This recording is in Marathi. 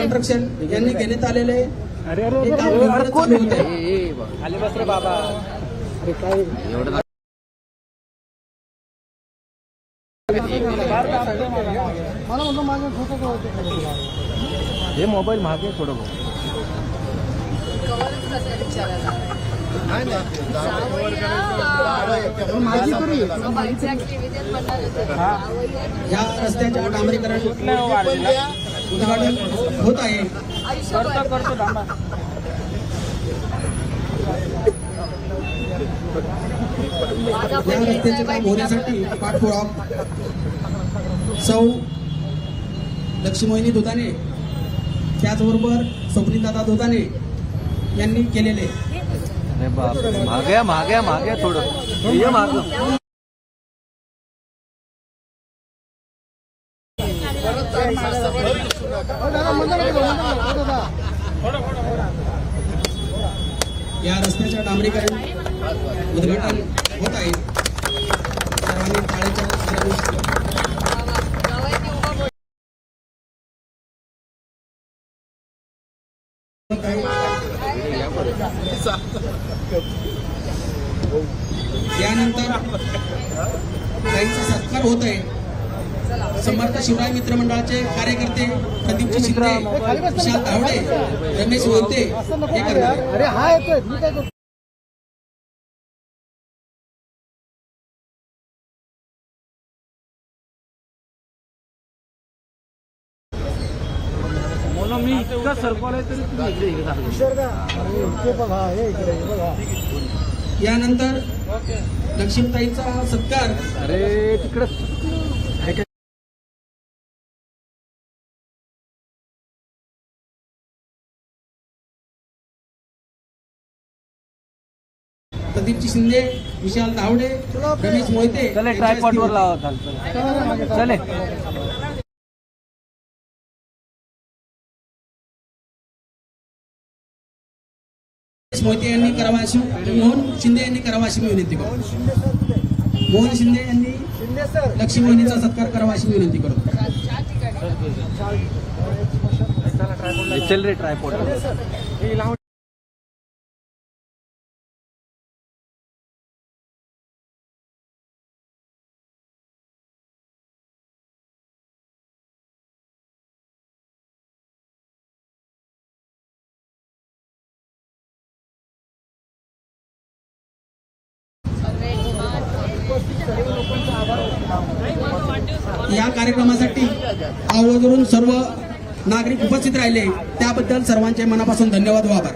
कन्स्ट्रक्शन यांनी घेण्यात आलेले हे बाबा. अरे काय मला म्हणतो माझं फोटो हे मोबाईल मागे थोडं या रस्त्याच्या डांबरीकरण. उद्घाटन होत आहे. करतो करतो थांबा. या रस्त्याचे काम होण्यासाठी पाठपुरावा. सौ लक्ष्मीमोहिनी दुधाने त्याचबरोबर स्वप्नीदादा दुधाने यांनी केलेले. अरे बाप मागे मागे मागे थोडं. ये माग. या रस्त्याच्या डांबरीकरण उद्घाटन होत आहे. सर्वांनी टाळ्याच्या यानंतर त्यांचा सत्कार होत आहे. समर्थ शिवराय मित्र मंडळाचे कार्यकर्ते प्रदीपजी शिंदे विशाल धावडे रमेश मोहिते हे करणार आहेत. अरे हा येतोय. मी काय करतो मी इतका सरकवलाय तरी तुम्ही इकडे इकडे अरे इथे बघा. हे इकडे बघा. यानंतर लक्ष्मीताईंचा सत्कार. अरे तिकडं प्रदीपजी शिंदे विशाल धावडे रमेश मोहिते चले यांच्या ट्रायपॉट वर हस्ते लावा चले. मोहिते यांनी करावा अशी मोहन शिंदे यांनी करावा अशी मी विनंती करतो मोहन शिंदे यांनी शिंदे सर लक्ष्मी मोहिनीचा सत्कार करावा अशी मी विनंती करतो चल रे ट्रायपॉट या कार्यक्रमासाठी आवर्जून सर्व नागरिक उपस्थित राहिले. त्याबद्दल सर्वांचे मनापासून धन्यवाद व आभार.